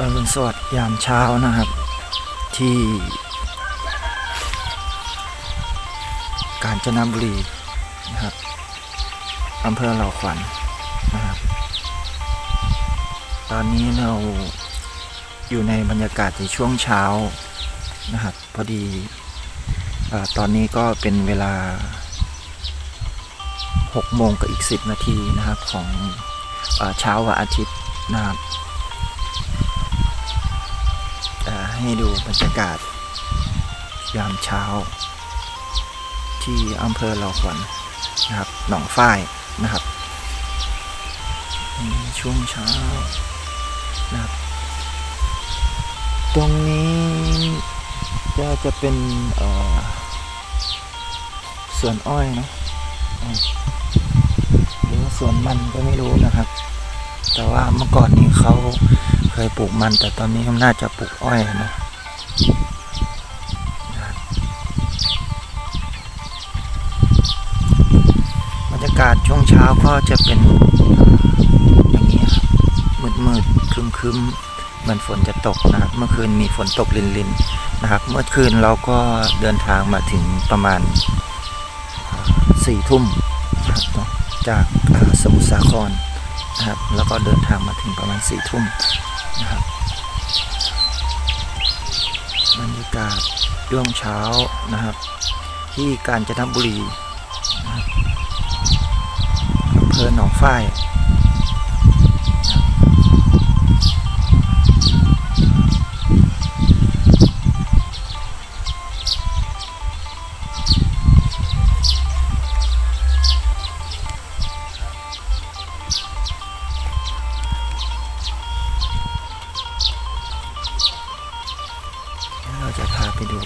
อรุณสวัสดิ์ยามเช้านะครับ ที่ กาญจนบุรีนะครับอำเภอเหล่าขวัญนะครับ ตอนนี้เราอยู่ในบรรยากาศในช่วงเช้านะครับ พอดีอตอนนี้ก็เป็นเวลา6โมงกับอีก 10 นาทีนะครับของอเช้าวันอาทิตย์นะครับ ให้ดูบรรยากาศ ยามเช้า ที่อำเภอเหล่าขวัญนะครับ หนองฝ้ายนะครับ ช่วงเช้านะครับ ตรงนี้จะจะเป็นสวนอ้อยนะหรือว่าสวนมันก็ไม่รู้นะครับ แต่ว่าเมื่อก่อนนี้เขาเคยปลูกมัน แต่ตอนนี้เขาน่าจะปลูกอ้อยนะบรรยากาศช่วงเช้าก็จะเป็นอย่างนี้ครับมืดมืดๆครึมคึมๆเหมือนฝนจะตกนะครับ เมื่อคืนมีฝนตกลินลินนะครับ เมื่อคืนเราก็เดินทางมาถึงประมาณสี่ทุ่มจากสมุทรสาคร นะครับ แล้วก็เดินทางมาถึงประมาณสี่ทุ่มนะครับบรรยากาศช่วงเช้านะครับ ที่กาญจนบุรีอำเภอหนองฝ้าย จะพาไปดู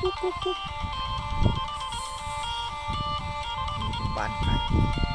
กุ๊กกุ๊กกุ๊กบ้านใคร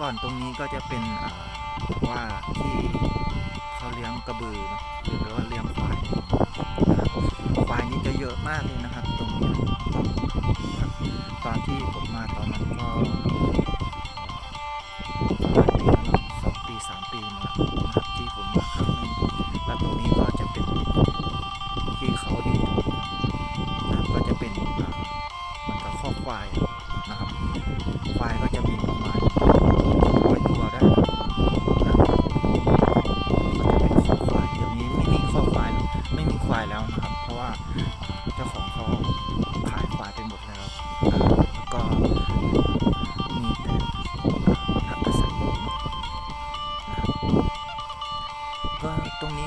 ก่อนตรงนี้ก็จะเป็นว่าที่เขาเลี้ยงกระบือเนอะหรือว่าเลี้ยงควายควายนี่จะเยอะมากเลยนะครับ ตรงนี้ตอนที่ผมมาตอนนั้นก็สองปีสามปีมาแล้วนะครับที่ผมมาครั้งนึงแล้วตรงนี้ก็จะเป็นที่เขาดีตรงนะครับก็จะเป็นมือนกับข้อควาย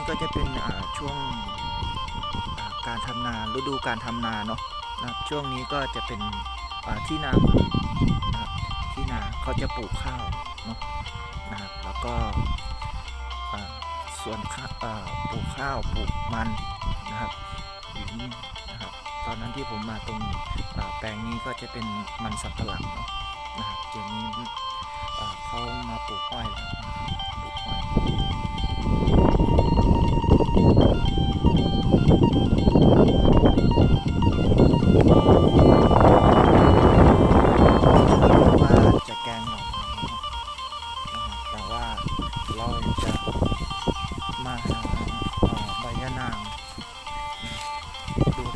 นี้ก็จะเป็นช่วงการทำนาฤดูการทำนาเนาะนะช่วงนี้ก็จะเป็นที่นานะที่นาเขาจะปลูกข้าวเนาะนะครับแล้วก็ส่วนข้าอ่าปลูกข้าวปลูกมันนะครับอยู่นี่นะครับตอนนั้นที่ผมมาตรงแปลงนี้ก็จะเป็นมันสับปะหลังเนาะนะครับเดี๋ยวนี้เขามาปลูกอ้อยแล้วนะครับปลูกอ้อย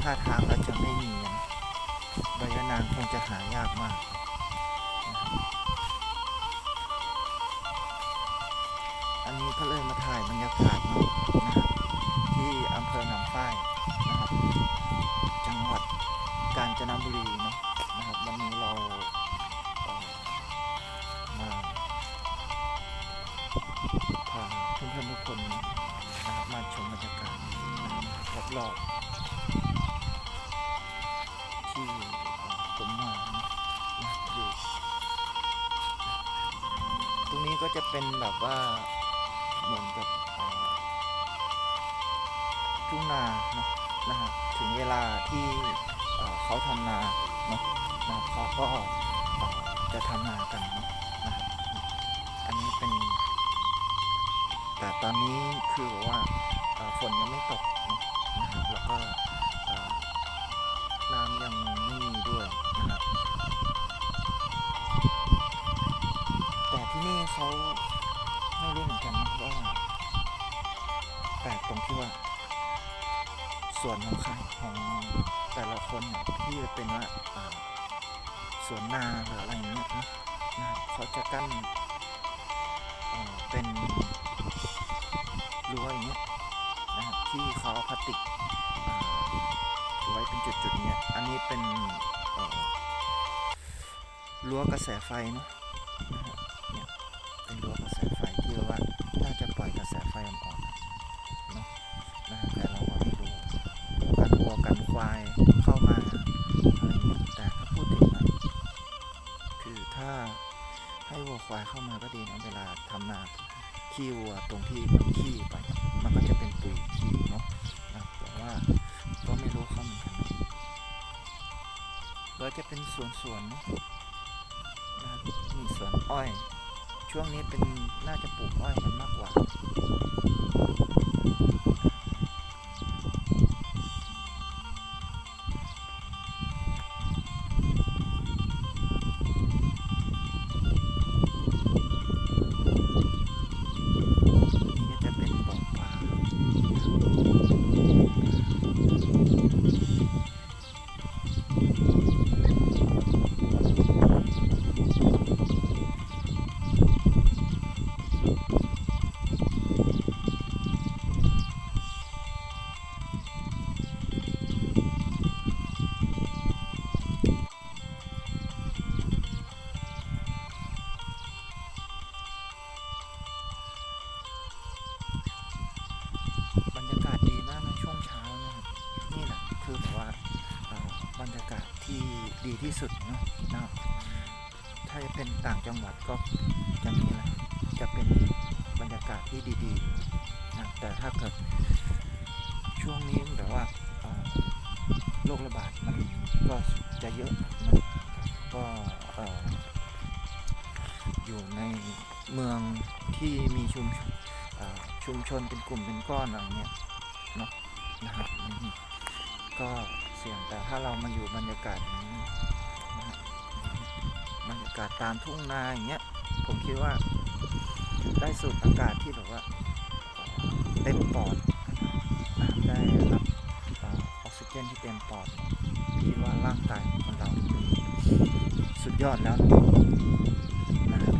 ท่าทางแล้วจะไม่มีนะใบยะนางคงจะหายากมากอันนี้ก็เลยมาถ่ายบรรยากาศนาะนะครับที่อำเภอหนองฝ้ายนะครับ จังหวัดกาญจนบุรีเนาะนะครับวันนี้เรามาพาเพื่อนๆทุกคนนะครับมาชมบรรยากาศนะครับรอบๆ ที่ผมมาอยู่ ตรงนี้ก็จะเป็นแบบว่าเหมือนกับเอ่อทุ่งนาเนาะนะครับถึงเวลาที่เขาทำนาเนาะนะเขาก็จะทำนากันเนาะนะครับอันนี้เป็น แต่ตอนนี้คือแบบว่าฝนยังไม่ตกเนาะนะครับแล้วก็ เขาไม่รู้เหมือนกันนะว่าแปลกตรงที่ว่า ส่วนของใครของแต่ละคนเนี่ยที่จะเป็นว่าาสวนนาหรืออะไรอย่างเงี้ยนะนะครับเขาจะกั้นเเป็นรั้วอย่างเงี้ยนะครับที่เขาเอาพลาสติกอ่าไว้เป็นจุดๆเนี้ยอันนี้เป็นรั้วกระแสไฟเนาะนะครับเนี่ย เป็นรั้วกระแสไฟที่ว่าน่าจะปล่อยกระแสไฟอ่อนๆเนาะนะแต่เราก็ไม่รู้กันวัวกันควายเข้ามาอะไรเงี้ยแต่ถ้าพูดถึงนะคือถ้าให้วัวควายเข้ามาก็ดีนะเวลาทำนาขี้วัวตรงที่มันขี้ไป มันก็จะเป็นปุ๋ยขี้เนาะนะแต่ว่าก็ไม่รู้เข้าเหมือนกันนะก็จะเป็นสวนสวนๆเนาะนะมีสวนอ้อย ช่วงนี้เป็นน่าจะปลูกอ้อยกันมากกว่า ที่สุดเนอะนะถ้าจะเป็นต่างจังหวัดก็อย่างนี้แหละจะเป็นบรรยากาศที่ดีๆนะแต่ถ้าเกิดช่วงนี้แบบว่าโรคระบาดมันก็จะเยอะมันก็ออยู่ในเมืองที่มีชุมชุมชนเป็นกลุ่มเป็นก้อนอะไรเงี้ยเนาะนะครับก็ สียงแต่ถ้าเรามาอยู่บรรยากาศนี้บรรยากาศตามทุ่งนาอย่างเงี้ยผมคิดว่าได้สูดอากาศที่แบบว่าเต็มปอดได้รับออกซิเจนที่เต็มปอดคิดว่าร่างกายของเราสุดยอดแล้วนะครับ